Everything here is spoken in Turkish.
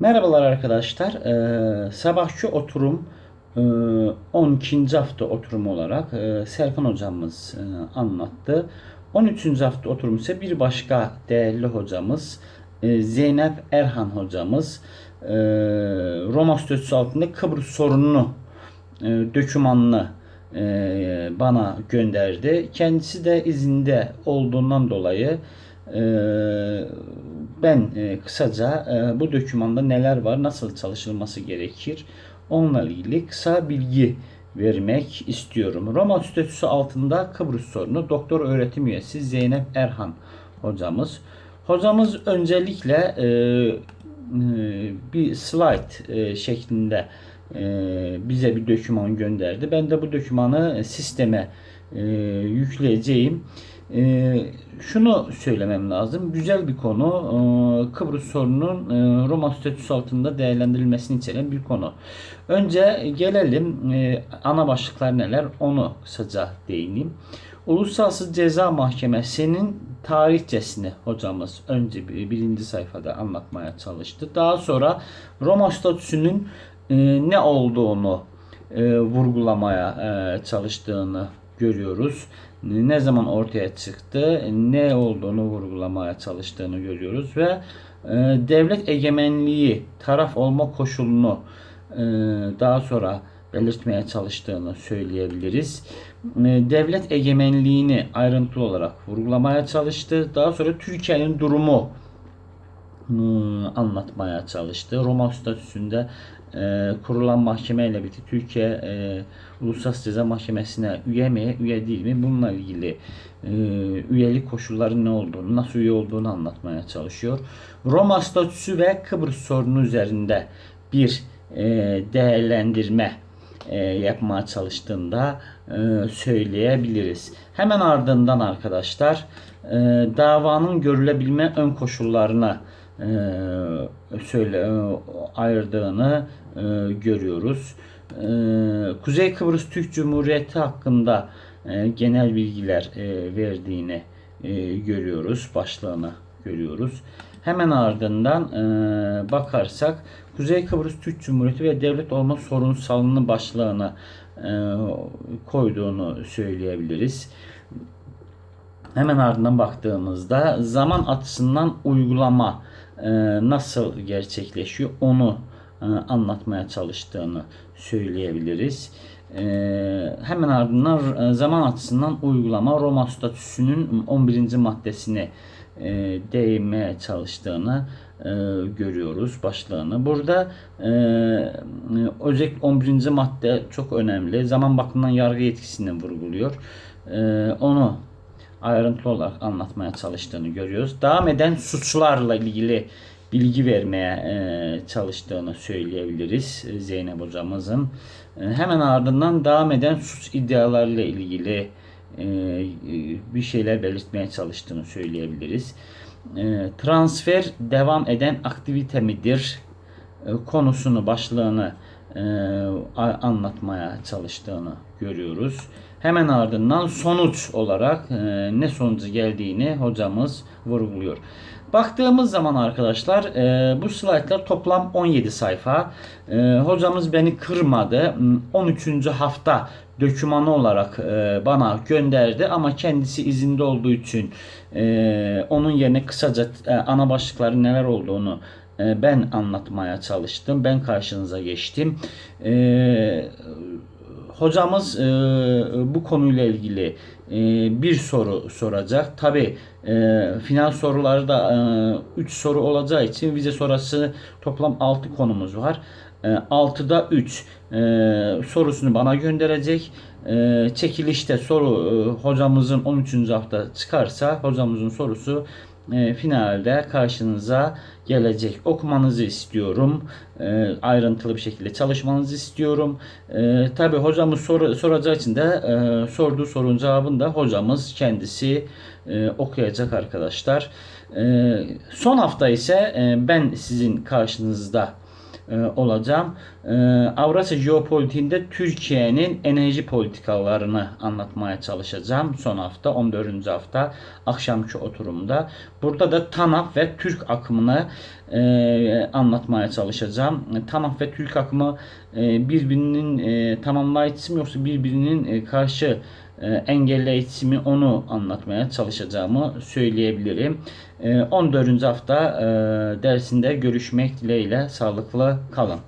Merhabalar arkadaşlar. Ee, sabahki oturum e, 12. hafta oturumu olarak e, Serkan hocamız e, anlattı. 13. hafta oturum ise bir başka değerli hocamız e, Zeynep Erhan hocamız e, Roma statüsü altında Kıbrıs sorununu e, dökümanını e, bana gönderdi. Kendisi de izinde olduğundan dolayı ben e, kısaca e, bu dokümanda neler var, nasıl çalışılması gerekir onunla ilgili kısa bilgi vermek istiyorum. Roma statüsü altında Kıbrıs sorunu doktor öğretim üyesi Zeynep Erhan hocamız. Hocamız öncelikle e, e, bir slide e, şeklinde e, bize bir doküman gönderdi. Ben de bu dokümanı sisteme e, yükleyeceğim. E, şunu söylemem lazım. Güzel bir konu. E, Kıbrıs sorununun e, Roma statüsü altında değerlendirilmesini içeren bir konu. Önce gelelim e, ana başlıklar neler onu kısaca değineyim. Uluslararası Ceza Mahkemesi'nin tarihçesini hocamız önce bir, birinci sayfada anlatmaya çalıştı. Daha sonra Roma statüsünün e, ne olduğunu e, vurgulamaya e, çalıştığını görüyoruz. Ne zaman ortaya çıktı, ne olduğunu vurgulamaya çalıştığını görüyoruz ve e, devlet egemenliği, taraf olma koşulunu e, daha sonra belirtmeye çalıştığını söyleyebiliriz. E, devlet egemenliğini ayrıntılı olarak vurgulamaya çalıştı. Daha sonra Türkiye'nin durumu anlatmaya çalıştı. Roma statüsünde e, kurulan mahkemeyle birlikte Türkiye e, Uluslararası Ceza Mahkemesi'ne üye mi, üye değil mi? Bununla ilgili e, üyelik koşulları ne olduğunu, nasıl üye olduğunu anlatmaya çalışıyor. Roma statüsü ve Kıbrıs sorunu üzerinde bir e, değerlendirme e, yapmaya çalıştığında e, söyleyebiliriz. Hemen ardından arkadaşlar e, davanın görülebilme ön koşullarına söyle e, ayırdığını e, görüyoruz. E, Kuzey Kıbrıs Türk Cumhuriyeti hakkında e, genel bilgiler verdiğini görüyoruz. Başlığını görüyoruz. Hemen ardından bakarsak Kuzey Kıbrıs Türk Cumhuriyeti ve devlet olma sorunsalının başlığını e, koyduğunu söyleyebiliriz. Hemen ardından baktığımızda zaman açısından uygulama nasıl gerçekleşiyor onu e, anlatmaya çalıştığını söyleyebiliriz. E, hemen ardından e, zaman açısından uygulama Roma statüsünün 11. maddesine e, değinmeye çalıştığını e, görüyoruz başlığını. Burada e, özellikle 11. madde çok önemli. Zaman bakımından yargı yetkisini vurguluyor. E, onu ayrıntılı olarak anlatmaya çalıştığını görüyoruz. Devam eden suçlarla ilgili bilgi vermeye e, çalıştığını söyleyebiliriz Zeynep hocamızın. E, hemen ardından devam eden suç iddialarıyla ilgili e, bir şeyler belirtmeye çalıştığını söyleyebiliriz. E, transfer devam eden aktivite midir? E, konusunu, başlığını e, anlatmaya çalıştığını görüyoruz. Hemen ardından sonuç olarak e, ne sonucu geldiğini hocamız vurguluyor. Baktığımız zaman arkadaşlar e, bu slaytlar toplam 17 sayfa. E, hocamız beni kırmadı. 13. hafta dökümanı olarak bana gönderdi ama kendisi izinde olduğu için onun yerine kısaca ana başlıkları neler olduğunu e, ben anlatmaya çalıştım. Ben karşınıza geçtim. E, hocamız e, bu konuyla ilgili e, bir soru soracak. Tabi e, final sorularda 3 e, soru olacağı için vize sonrası toplam 6 konumuz var. E, 6'da 3 e, sorusunu bana gönderecek. E, çekilişte soru e, hocamızın 13. hafta çıkarsa hocamızın sorusu e, finalde karşınıza gelecek. Okumanızı istiyorum. E, ayrıntılı bir şekilde çalışmanızı istiyorum. E, Tabi hocamız sor, soracağı için de e, sorduğu sorunun cevabını da hocamız kendisi e, okuyacak arkadaşlar. E, son hafta ise e, ben sizin karşınızda olacağım. E, Avrasya jeopolitiğinde Türkiye'nin enerji politikalarını anlatmaya çalışacağım son hafta 14. hafta akşamki oturumda. Burada da TANAP ve Türk akımını e, anlatmaya çalışacağım. TANAP ve Türk akımı e, birbirinin e, tamamlayıcısı mı yoksa birbirinin e, karşı e, engelleyicisi mi onu anlatmaya çalışacağımı söyleyebilirim. E, 14. hafta e, dersinde görüşmek dileğiyle sağlıklı kalın.